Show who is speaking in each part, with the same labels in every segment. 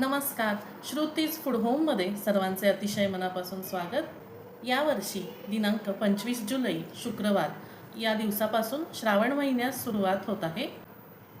Speaker 1: नमस्कार. श्रुतीज फूड होममध्ये सर्वांचे अतिशय मनापासून स्वागत. यावर्षी दिनांक पंचवीस जुलै शुक्रवार या दिवसापासून श्रावण महिन्यास सुरुवात होत आहे.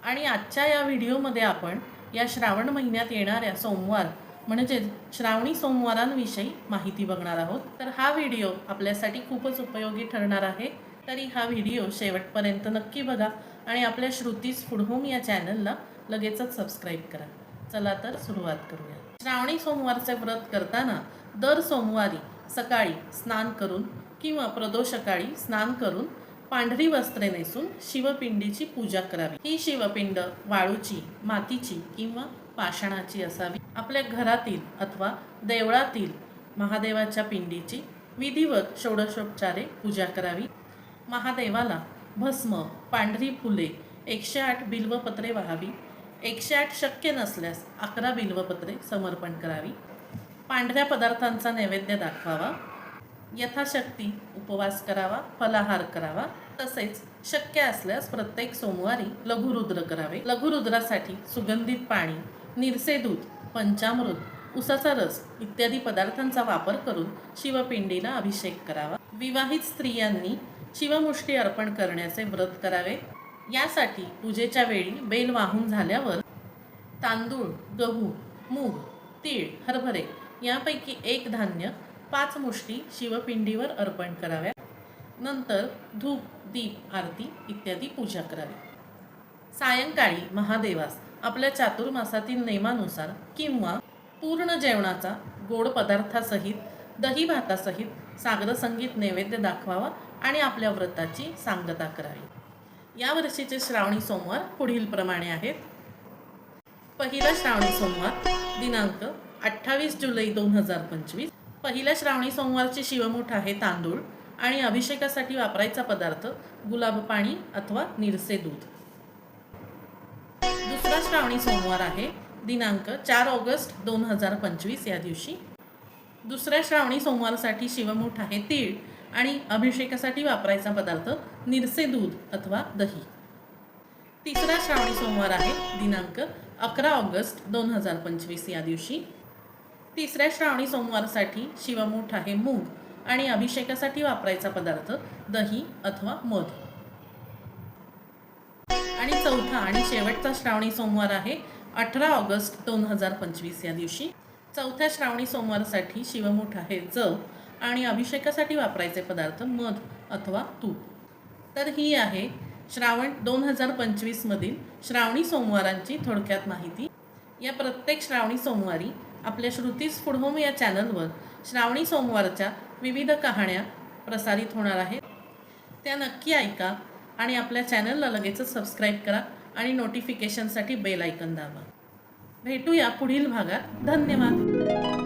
Speaker 1: आणि आजच्या या व्हिडिओमध्ये आपण या श्रावण महिन्यात येणाऱ्या सोमवार म्हणजेच श्रावणी सोमवारांविषयी माहिती बघणार आहोत. तर हा व्हिडिओ आपल्यासाठी खूपच उपयोगी ठरणार आहे. तरी हा व्हिडिओ शेवटपर्यंत नक्की बघा आणि आपल्या श्रुतीज फूड होम या चॅनलला लगेचच सबस्क्राईब करा. चला तर सुरुवात करूया. श्रावणी सोमवारचे व्रत करताना दर सोमवारी सकाळी स्नान करून किंवा प्रदोषकाळी स्नान करून पांढरी वस्त्रे नेसून शिवपिंडीची पूजा करावी. ही शिवपिंड वाळूची मातीची किंवा पाषाणाची असावी. आपल्या घरातील अथवा देवळातील महादेवाच्या पिंडीची विधिवत षोडशोपचारे पूजा करावी. महादेवाला भस्म पांढरी फुले एकशे आठ बिल्वपत्रे वाहावी. एकशे आठ शक्य नसल्यास अकरा बिल्वपत्रे समर्पण करावी. पांढऱ्या पदार्थांचा नैवेद्य दाखवावा. यथाशक्ती उपवास करावा फलाहार करावा. तसेच शक्य असल्यास प्रत्येक सोमवारी लघुरुद्र करावे. लघुरुद्रासाठी सुगंधित पाणी निरसे दूध पंचामृत उसाचा रस इत्यादी पदार्थांचा वापर करून शिवपिंडीला अभिषेक करावा. विवाहित स्त्रियांनी शिवमुष्टी अर्पण करण्याचे व्रत करावे. यासाठी पूजेच्या वेळी बेल वाहून झाल्यावर तांदूळ गहू मूग तीळ हरभरे यापैकी एक धान्य पाच मुष्टी शिवपिंडीवर अर्पण कराव्या. नंतर धूप दीप आरती इत्यादी पूजा करावी. सायंकाळी महादेवास आपल्या चातुर्मासातील नेमानुसार किंवा पूर्ण जेवणाचा गोड पदार्थासहित दही भातासहित सागरसंगीत नैवेद्य दाखवावा आणि आपल्या व्रताची सांगता करावी. या वर्षीचे श्रावणी सोमवार पुढील प्रमाणे आहेत. पहिला श्रावणी सोमवार दिनांक अठ्ठावीस जुलै दोन हजार पंचवीस. पहिल्या श्रावणी सोमवारची शिवमूठ आहे तांदूळ आणि अभिषेकासाठी वापरायचा पदार्थ गुलाब पाणी अथवा निरसे दूध. दुसरा श्रावणी सोमवार आहे दिनांक चार ऑगस्ट दोन हजार पंचवीस या दिवशी. दुसऱ्या श्रावणी सोमवारसाठी शिवमूठ आहे तीळ आणि अभिषेकासाठी वापरायचा पदार्थ निरसे दूध अथवा दही. तिसरा श्रावणी सोमवार आहे दिनांक अकरा ऑगस्ट दोन हजार पंचवीस या दिवशी. तिसऱ्या श्रावणी सोमवारसाठी शिवमूठ आहे मूग आणि अभिषेकासाठी वापरायचा पदार्थ दही अथवा मध. आणि चौथा आणि शेवटचा श्रावणी सोमवार आहे अठरा ऑगस्ट दोन हजार पंचवीस या दिवशी. चौथ्या श्रावणी सोमवारसाठी शिवमूठ आहे जव आणि अभिषेकासाठी वापरायचे पदार्थ मध अथवा तूप. तर ही आहे श्रावण दोन हजार पंचवीसमधील श्रावणी सोमवारांची थोडक्यात माहिती. या प्रत्येक श्रावणी सोमवारी आपल्या श्रुतीज फूड होम या चॅनलवर श्रावणी सोमवारच्या विविध कहाण्या प्रसारित होणार आहेत. त्या नक्की ऐका आणि आपल्या चॅनलला लगेचच सबस्क्राईब करा आणि नोटिफिकेशनसाठी बेल ऐकन दाबा. भेटूया पुढील भागात. धन्यवाद.